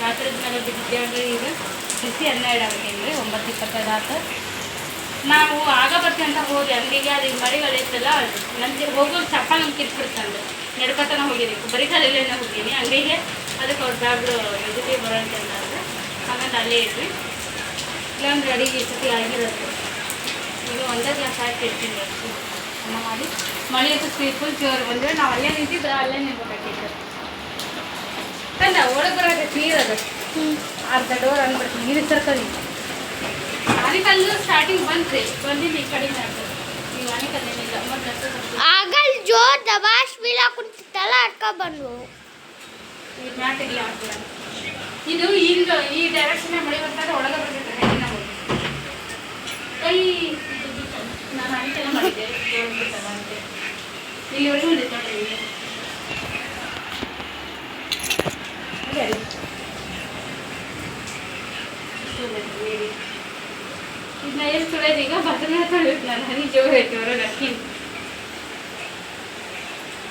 ರಾತ್ರಿ ಮೇಲೆ ಬಿದ್ದಿದ್ದೆ ಅಂದ್ರೆ ಈಗ ಬಿಸಿ ಅನ್ನ ಇಡಾಕತ್ತೇನೆ ರೀ ಒಂಬತ್ತು ಇಪ್ಪತ್ತೈದು ಆತು. ನಾವು ಆಗ ಬರ್ತೀವಿ ಅಂತ ಹೋಗಿ ಅಲ್ಲಿಗೆ ಅದು ಮಳೆಗಳಿತ್ತಲ್ಲ ಮಳೆಗಳು ಹೋಗೋದು ಚಪ್ಪ ನಮ್ಗೆ ಕಿಟ್ಬಿಡ್ತಂದು ನಡ್ಕೊತನ ಹೋಗೀನಿ ಬರೀ ಕಾಲಲ್ಲೇ ಹೋಗೀನಿ ಅಂಗಡಿಗೆ ಅದಕ್ಕೆ ಅವ್ರ ಬ್ಯಾಗ್ರು ಇದಕ್ಕೆ ಬರೋಂತ ಅಂದ್ರೆ ಹಾಗಂತ ಅಲ್ಲೇ ಇದ್ವಿ. ಇಲ್ಲೊಂದು ಅಡಿಗೆ ಸತಿ ಆಗಿರೋದು. ಈಗ ಒಂದೇ ಗ್ಲಾಸ್ ಹಾಕಿ ಇರ್ತೀನಿ ಅನ್ನ ಮಾಡಿ. ಮಳೆ ಅಂತೂ ಸ್ವೀಟ್ ಫುಲ್ ಜೋರು ಬಂದರೆ ನಾವು ಅಲ್ಲೇ ನಿಂತಿದ್ರೆ ಅಲ್ಲೇ ನಿಲ್ಬೇಕಾಗಿತ್ತು. ಕಂದ ಒಳಗೆ ಬರೋಕೆ ಕ್ಲೀರ್ ಅದು. ಅರ್ಧ ಡೋರ್ ಅಂದ್ಬಿಡ್ತೀನಿ ನೀರು ಸರ್ಕಲಿ ಆನಿಕಲ್ಲು ಸ್ಟಾರ್ಟಿಂಗ್ ಬಂದ್ರಿ ಬಂದಿದ್ದು ಈ ಕಡೆ ಆಗ್ತದೆ ಆನಿಕಲ್ ಏನಿಲ್ಲ. ಮತ್ತೆ ಆಗಲ್ ಜೋ ದಬಾಶ್ ಬೀಳ ಕುಂತಿತ್ತಲ್ಲ ಅಡ್ಕ ಹಾಕ್ಬಿಡ ಇದು ಈಗ ಈ ಡೈರೆಕ್ಷನ್ ಮಳೆ ಬಂದಾಗ ಒಳಗೆ ಬರ್ತೈತೆ ಹೆಣ್ಣಿನ ಕೈ ಜೋರ್ ಸುಳ್ಳೋದು ಈಗ? ತೊಳಿಬೇಕು ನಾನು ಹನಿ ಜೋರು ಹೇಳ್ತೀವರ ಹೊರಗೆ ಅಕ್ಕಿ ಹಂಗೆ ಮಾಡಿ. ಹ್ಞೂ ಮತ್ತೆ ಅನಿವಾರ್ಯ ಹಿಂಗೆ ತಿಂತಿದ್ದ ಟೈಮ್ ಬೇಕಾಗ್ತದೆ ಅನ್ಸ್ತೈತಿ ಅಲ್ಲ ನಂಗೆ ಅಷ್ಟು ಬುದ್ಧಿ ಇರಲಿಲ್ಲ ಅವಾಗ ಮಾಡ್ಸ್ಬೇಕಲ್ಲ ಇವ್ರು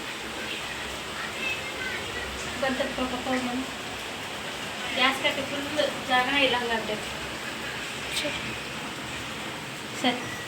ಬಂತ ಬಂದು ಗ್ಯಾಸ್ ಕಟ್ಟಿ ಫುಲ್ ಜಾಗನ ಇಲ್ಲ ಹಂಗಂತೆ ಸರಿ